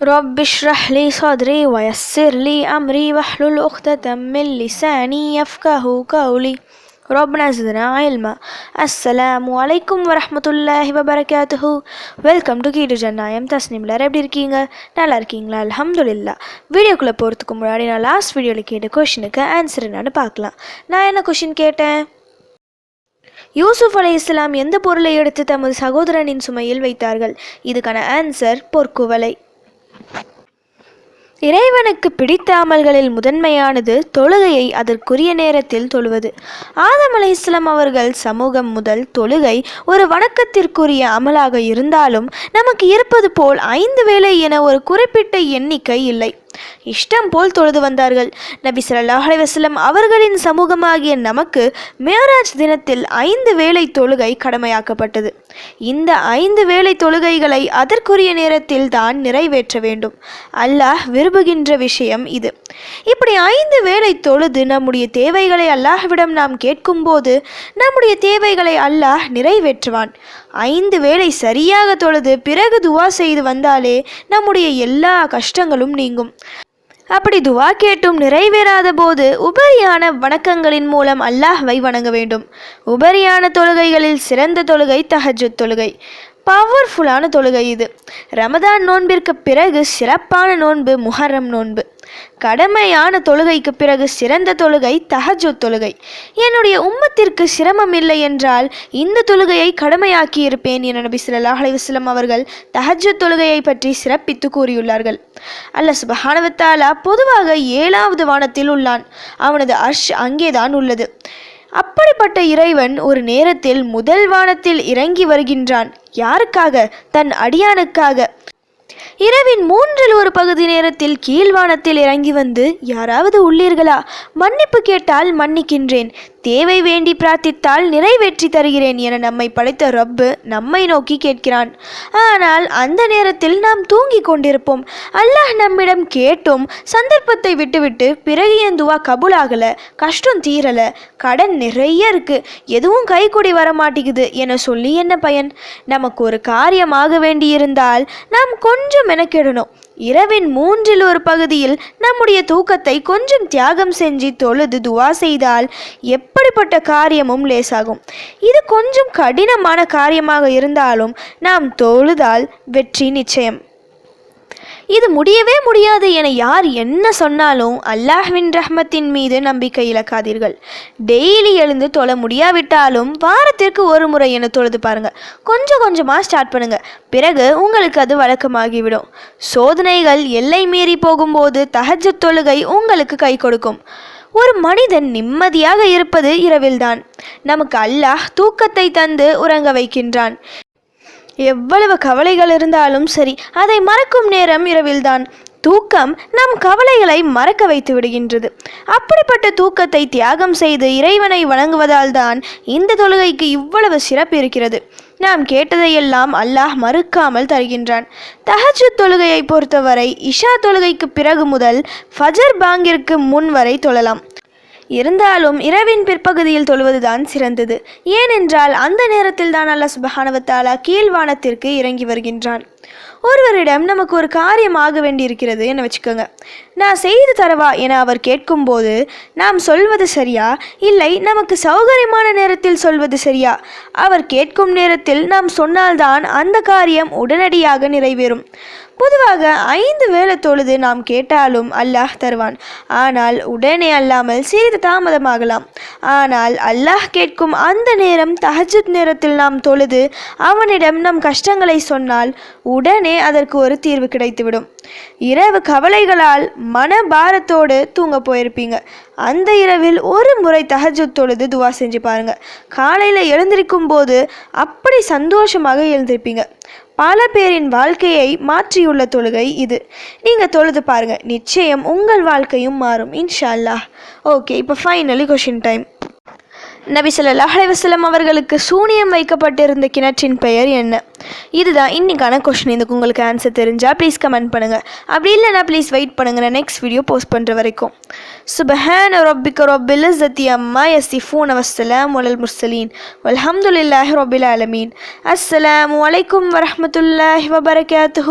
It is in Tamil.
رب اشرح لي صدري ويسر لي أمري واحلل عقدة من لساني يفقه قولي ربنا زدنا علما السلام عليكم ورحمة الله وبركاته வெல்கம் டு கீடு ஜன்னாயம் தஸ்னிம் எல்லாரும் எப்படி இருக்கீங்க நல்லா இருக்கீங்களா அல்ஹம்துலில்லா வீடியோக்குள்ளே போகிறதுக்கு முன்னாடி நான் லாஸ்ட் வீடியோவில் கேட்ட கொஷினுக்கு ஆன்சர் என்னன்னு பார்க்கலாம் நான் என்ன கொஷின் கேட்டேன் யூசுப் அலை இஸ்லாம் எந்த பொருளை எடுத்து தமது சகோதரனின் சுமையில் வைத்தார்கள் இதுக்கான ஆன்சர் பொற்குவலை இறைவனுக்கு பிடித்த அமல்களில் முதன்மையானது தொழுகையை அதற்குரிய நேரத்தில் தொழுவது. ஆதம் அலை இஸ்லாம் அவர்கள் சமூகம் முதல் தொழுகை ஒரு வணக்கத்திற்குரிய அமலாக இருந்தாலும் நமக்கு இருப்பது போல் ஐந்து வேளை என ஒரு குறிப்பிட்ட எண்ணிக்கை இல்லை. இஷ்டம் போல் தொழுது வந்தார்கள். நபி சல்லாஹ் அலைஹி அவர்களின் சமூகமாகிய நமக்கு மேராஜ் தினத்தில் ஐந்து வேளை தொழுகை கடமையாக்கப்பட்டது. இந்த ஐந்து வேளை தொழுகைகளை அதற்குரிய நேரத்தில் தான் நிறைவேற்ற வேண்டும். அல்லாஹ் விரும்புகின்ற விஷயம் இது. இப்படி ஐந்து வேளை தொழுது நம்முடைய தேவைகளை அல்லாஹ்விடம் நாம் கேட்கும்போது நம்முடைய தேவைகளை அல்லாஹ் நிறைவேற்றுவான். ஐந்து வேளை சரியாக தொழுது பிறகு துவா செய்து வந்தாலே நம்முடைய எல்லா கஷ்டங்களும் நீங்கும். அப்படி துவா கேட்டும் நிறைவேறாத போது உபரியான வணக்கங்களின் மூலம் அல்லாஹ்வை வணங்க வேண்டும். உபரியான தொழுகைகளில் சிறந்த தொழுகை தஹஜுத் தொழுகை. பவர்ஃபுல்லான தொழுகை இது. ரமதான் நோன்பிற்கு பிறகு சிறப்பான நோன்பு முஹர்ரம் நோன்பு. கடமையான தொழுகைக்கு பிறகு சிறந்த தொழுகை தஹஜுத் தொழுகை. என்னுடைய உம்மத்திற்கு சிரமம் இல்லை என்றால் இந்த தொழுகையை கடமையாக்கி இருப்பேன் என நபி ஸல்லல்லாஹு அலைஹி அவர்கள் தஹஜுத் தொழுகையை பற்றி சிறப்பித்து கூறியுள்ளார்கள். அல்ல சுபஹானவத்தாலா பொதுவாக ஏழாவது வானத்தில் உள்ளான். அவனது அர்ஷ் அங்கேதான் உள்ளது. அப்படிப்பட்ட இறைவன் ஒரு நேரத்தில் முதல் வானத்தில் இறங்கி வருகின்றான். யாருக்காக? தன் அடியானுக்காக. இரவின் மூன்றில் ஒரு பகுதி நேரத்தில் கீழ்வானத்தில் இறங்கி வந்து யாராவது உள்ளீர்களா? மன்னிப்பு கேட்டால் மன்னிக்கின்றேன். தேவை வேண்டி பிரார்த்தித்தால் நிறைவேற்றி தருகிறேன் என நம்மை படைத்த ரப்பு நம்மை நோக்கி கேட்கிறான். ஆனால் அந்த நேரத்தில் நாம் தூங்கிக் கொண்டிருப்போம். அல்லாஹ் நம்மிடம் கேட்டும் சந்தர்ப்பத்தை விட்டுவிட்டு பிறகு என் துவா கபுலாகல கஷ்டம் தீரல கடன் நிறைய இருக்கு எதுவும் கைக்குடி வர மாட்டேங்குது என சொல்லி என்ன பயன்? நமக்கு ஒரு காரியமாக வேண்டியிருந்தால் நாம் கொஞ்சம் மெனக்கெடணும். இரவின் மூன்றில் ஒரு பகுதியில் நம்முடைய தூக்கத்தை கொஞ்சம் தியாகம் செஞ்சு தொழுது துவா செய்தால் எப்படிப்பட்ட காரியமும் லேசாகும். இது கொஞ்சம் கடினமான காரியமாக இருந்தாலும் நாம் தொழுதால் வெற்றி நிச்சயம். இது முடியவே முடியாது என யார் என்ன சொன்னாலும் அல்லாஹ்வின் ரஹ்மத்தின் மீது நம்பிக்கை இழக்காதீர்கள். டெய்லி எழுந்து தொழ முடியாவிட்டாலும் வாரத்திற்கு ஒரு முறை என தொழுது பாருங்கள் கொஞ்சம் கொஞ்சமாக ஸ்டார்ட் பண்ணுங்கள் பிறகு உங்களுக்கு அது வழக்கமாகிவிடும். சோதனைகள் எல்லை மீறி போகும்போது தகஜ தொழுகை உங்களுக்கு கை கொடுக்கும். ஒரு மனிதன் நிம்மதியாக இருப்பது இரவில்தான். நமக்கு அல்லாஹ் தூக்கத்தை தந்து உறங்க வைக்கின்றான். எவ்வளவு கவலைகள் இருந்தாலும் சரி அதை மறக்கும் நேரம் இரவில்தான். தூக்கம் நம் கவலைகளை மறக்க வைத்து விடுகின்றது. அப்படிப்பட்ட தூக்கத்தை தியாகம் செய்து இறைவனை வணங்குவதால் தான் இந்த தொழுகைக்கு இவ்வளவு சிறப்பு இருக்கிறது. நாம் கேட்டதையெல்லாம் அல்லாஹ் மறுக்காமல் தருகின்றான். தஹஜு தொழுகையை பொறுத்தவரை இஷா தொழுகைக்கு பிறகு முதல் ஃபஜர் பாங்கிற்கு முன் வரை தொழலாம். இருந்தாலும் இரவின் பிற்பகுதியில் தொழுவதுதான் சிறந்தது. ஏனென்றால் அந்த நேரத்தில் தான் அல்ல சுபஹானவத்தாலா கீழ்வானத்திற்கு இறங்கி வருகின்றான். ஒருவரிடம் நமக்கு ஒரு காரியம் ஆக வேண்டியிருக்கிறது என வச்சுக்கோங்க. நான் செய்து தரவா என அவர் கேட்கும்போது நாம் சொல்வது சரியா? இல்லை நமக்கு சௌகரியமான நேரத்தில் சொல்வது சரியா? அவர் கேட்கும் நேரத்தில் நாம் சொன்னால்தான் அந்த காரியம் உடனடியாக நிறைவேறும். பொதுவாக ஐந்து வேளை தொழுது நாம் கேட்டாலும் அல்லாஹ் தருவான். ஆனால் உடனே அல்லாமல் சிறிது தாமதமாகலாம். ஆனால் அல்லாஹ் கேட்கும் அந்த நேரம் தஹஜத் நேரத்தில் நாம் தொழுது அவனிடம் நம் கஷ்டங்களை சொன்னால் உடனே அதற்கு ஒரு தீர்வு கிடைத்துவிடும். இரவு கவலைகளால் மன பாரத்தோடு தூங்க போயிருப்பீங்க. அந்த இரவில் ஒரு முறை தஹஜுத் தொழுது துவா செஞ்சு பாருங்க. காலையில் எழுந்திருக்கும் போது அப்படி சந்தோஷமாக எழுந்திருப்பீங்க. பல பேரின் வாழ்க்கையை மாற்றியுள்ள தொழுகை இது. நீங்கள் தொழுது பாருங்கள் நிச்சயம் உங்கள் வாழ்க்கையும் மாறும். இன்ஷா அல்லாஹ். ஓகே இப்போ ஃபைனலி கொஷின் டைம் நபி ஸல்லல்லாஹு அலைஹி அவர்களுக்கு சூனியம் வைக்கப்பட்டிருந்த கிணற்றின் பெயர் என்ன? இதுதான் இன்னைக்கான கொஷின் இதுக்கு உங்களுக்கு ஆன்சர் தெரிஞ்சால் ப்ளீஸ் கமெண்ட் பண்ணுங்கள் அப்படி இல்லைனா ப்ளீஸ் வெயிட் பண்ணுங்கள் நான் நெக்ஸ்ட் வீடியோ போஸ்ட் பண்ணுற வரைக்கும். சுபஹான் ரப்பிக்க ரொபில் இஸ்ஸத்தி அம்மா யசிஃபூன் வஸ்ஸலாம் ஒலல் முர்சலீன் அலமதுல்லாஹ் ரொபில் அலமீன் அஸ்ஸலாம் வலைக்கம் வரஹ்மத்துல்லாஹி வபரகாத்து